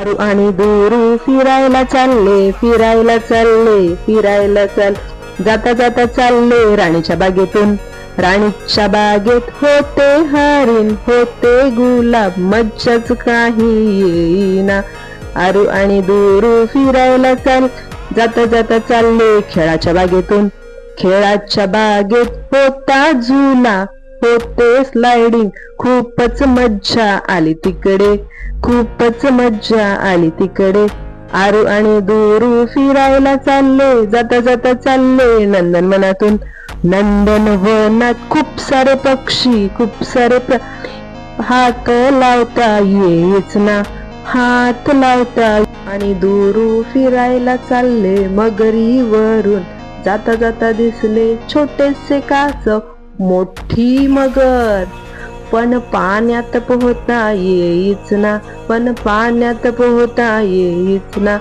आरू आणि दुरू. फिरायला चालले फिरायला चालले फिरायला चाल जाता जाता चालले राणीच्या बागेतून. राणीच्या बागेत होते हरिण होते गुलाब मज्जाच काही येईना. आरू आणि दुरू फिरायला चाल जाता जाता चालले खेळाच्या बागेतून. खेळाच्या बागेत होता झुला होते स्लायडिंग खूपच मज्जा आली तिकडे. खूपच मज्जा आली तिकडे. आरू आणि दूरू फिरायला चालले जाता जाता चालले नंदन मनातून. नंदन वनात खूप सारे पक्षी खूप सारे प्र... हात लावता येच ना. हात लावता आणि दूरू फिरायला चालले मगरी वरून जाता जाता दिसले छोटेसे कासव मोठी मगर. पण पाण्यात पोहता येईच ना. पण पाण्यात पोहता येईच ना.